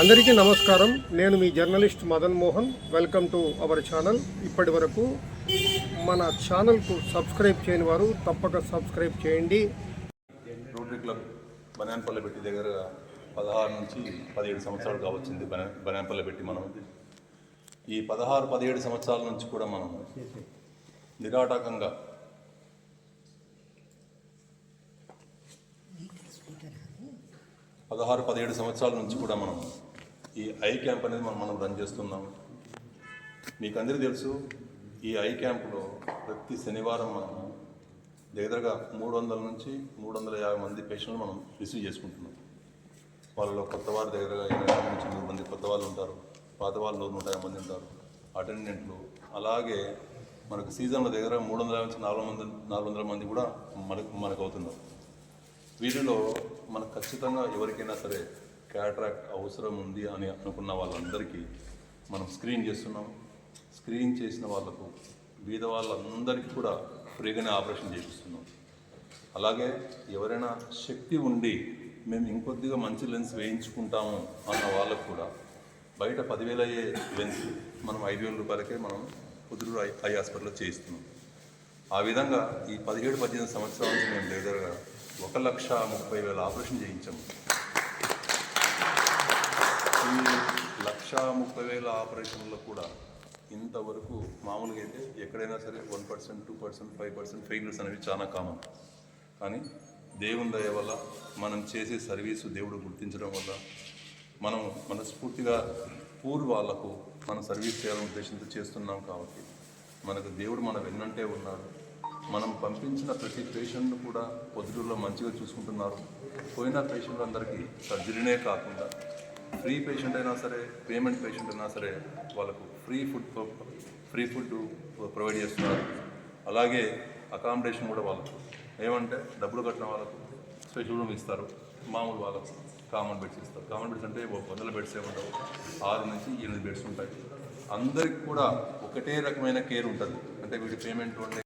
అందరికీ నమస్కారం. నేను మీ journalist Madan Mohan. Welcome to our channel. ఇప్పటి వరకు మన ఛానల్కు సబ్స్క్రైబ్ చేయని వారు తప్పక సబ్స్క్రైబ్ చేయండి. రోటరీ క్లబ్ బనాన్పల్లి పెట్టి దగ్గర పదహారు నుంచి పదిహేడు సంవత్సరాలు కావచ్చింది బనా బనాన్పల్లి పెట్టి మనం. ఈ పదహారు పదిహేడు సంవత్సరాల నుంచి కూడా మనం నిరాటకంగా పదహారు పదిహేడు సంవత్సరాల నుంచి కూడా మనం ఈ ఐ క్యాంప్ అనేది మనం మనం రన్ చేస్తున్నాం. మీకు అందరికీ తెలుసు ఈ ఐ క్యాంప్లో ప్రతి శనివారం మనం దగ్గరగా మూడు వందల నుంచి మూడు వందల యాభై మంది పేషెంట్లు మనం రిసీవ్ చేసుకుంటున్నాం. వాళ్ళలో కొత్త వారు దగ్గరగా ఇరవై నుంచి నూరు మంది కొత్త వాళ్ళు ఉంటారు. పాత వాళ్ళు నూట యాభై మంది ఉంటారు. అటెండెంట్లు అలాగే మనకు సీజన్ల దగ్గర మూడు వందల నుంచి నాలుగు వందల నాలుగు వందల మంది కూడా మనకు మనకు అవుతున్నారు. వీటిలో మనకు ఖచ్చితంగా ఎవరికైనా సరే క్యాట్రాక్ట్ అవసరం ఉంది అని అనుకున్న వాళ్ళందరికీ మనం స్క్రీన్ చేస్తున్నాం. స్క్రీన్ చేసిన వాళ్ళకు బీద వాళ్ళందరికీ కూడా ఫ్రీగానే ఆపరేషన్ చేపిస్తున్నాం. అలాగే ఎవరైనా శక్తి ఉండి మేము ఇంకొద్దిగా మంచి లెన్స్ వేయించుకుంటాము అన్న వాళ్ళకు కూడా బయట పదివేలు అయ్యే లెన్స్ మనం ఐదు వేల రూపాయలకే మనం కుదురు ఐ ఐ హాస్పిటల్లో చేయిస్తున్నాం. ఆ విధంగా ఈ పదిహేడు పద్దెనిమిది సంవత్సరాల నుంచి మేము దగ్గరగా ఒక లక్ష ముప్పై వేల ఆపరేషన్ చేయించాము ఈ లక్ష ముప్పై వేల ఆపరేషన్లో కూడా ఇంతవరకు మామూలుగా అయితే ఎక్కడైనా సరే one percent two percent five percent failures అనేవి చాలా కామన్. కానీ దేవుని దయ వల్ల మనం చేసే సర్వీసు దేవుడు గుర్తించడం వల్ల మనం మనస్ఫూర్తిగా పూర్ వాళ్ళకు మన సర్వీస్ చేయాలనే ఉద్దేశంతో చేస్తున్నాం కాబట్టి మనకు దేవుడు మన వెన్నంటే ఉన్నాడు మనం పంపించిన ప్రతి పేషెంట్ను కూడా పొద్దుటూరులో మంచిగా చూసుకుంటున్నారు. పోయిన పేషెంట్ అందరికీ సర్జరీనే కాకుండా ఫ్రీ పేషెంట్ అయినా సరే పేమెంట్ పేషెంట్ అయినా సరే వాళ్ళకు free food free food provide చేస్తున్నారు. అలాగే అకామిడేషన్ కూడా వాళ్ళకు. ఏమంటే డబ్బులు కట్టిన వాళ్ళకు స్పెషల్ రూమ్ ఇస్తారు. మామూలు వాళ్ళకు కామన్ బెడ్స్ ఇస్తారు. కామన్ బెడ్స్ అంటే ఒక వందల బెడ్స్ ఉండవు ఆరు నుంచి ఎనిమిది బెడ్స్ ఉంటాయి. అందరికి కూడా ఒకటే రకమైన కేర్ ఉంటుంది. అంటే వీడి పేమెంట్ ఉండే